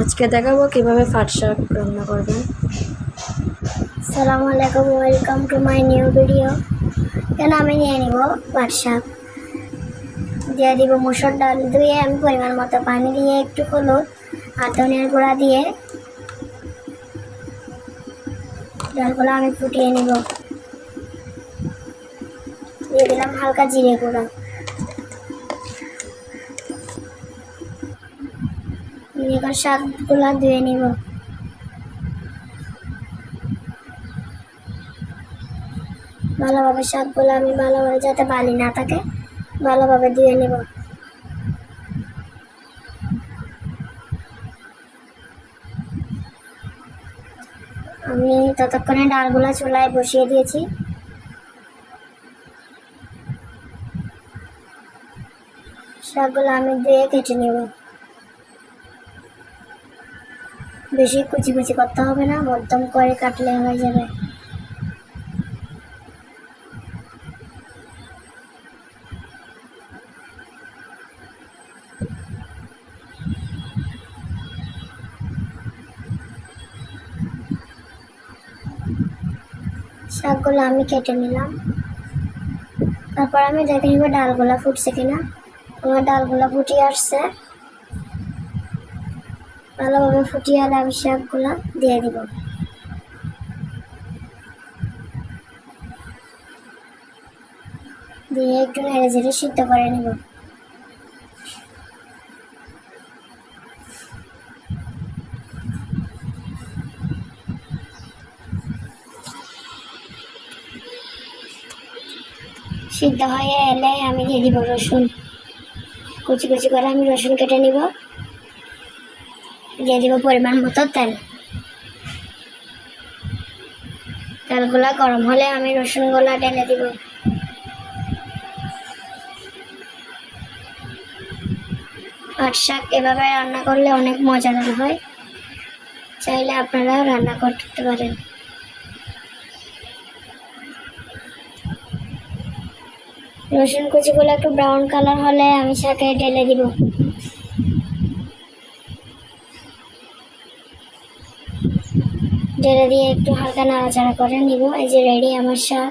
আজকে দেখাবো কীভাবে পাট শাক রান্না করবেন। সালামু আলাইকুম, welcome to my new video. কেন আমি নিয়ে নিব পাট শাক? দিয়ে দিব মুসুর ডাল, ধুয়ে আমি পরিমাণ মতো পানি দিয়ে একটু হলুদ আর ধনিয়ার গুঁড়া দিয়ে ডালগুলো আমি ফুটিয়ে নিব। দিয়ে দিলাম হালকা জিরে গুঁড়া। এবার শাকগুলো ধুয়ে নিব। ভালোভাবে শাকগুলো আমি ভালোভাবে যাতে বালি না থাকে, ভালোভাবে ধুয়ে নেব। আমি ততক্ষণে ডালগুলো চুলায় বসিয়ে দিয়েছি। শাকগুলো আমি ধুয়ে কেটে নেব। বেশি কুচি কুচি করতে হবে না মধ্যম করে কাটলে হয়ে যাবে। শাকগুলো আমি কেটে নিলাম। তারপর আমি দেখে নিব ডালগুলো ফুটছে কিনা। আমার ডালগুলো ফুটিয়ে আসছে। ভালোভাবে ফুটিয়ে আলে আমি শাকগুলো দিয়ে দিব। দিয়ে একটু নেড়ে চেড়ে সিদ্ধ করে নেব। সিদ্ধ হয়ে এলে আমি দিয়ে দিব রসুন। কুচি কুচি করে আমি রসুন কেটে নিব। দিয়ে দিব পরিমাণ মতো তেল। তেলগুলা গরম হলে আমি রসুনগুলা ঢেলে দিব। পাট শাক এভাবে রান্না করলে অনেক মজাদার হয়। চাইলে আপনারা রান্না করতে পারেন। রসুন কুচিগুলো একটু ব্রাউন কালার হলে আমি শাকে ঢেলে দিব। ঢেলে দিয়ে একটু হালকা নাড়াচাড়া করে নিব। এই যে রেডি আমার শাক।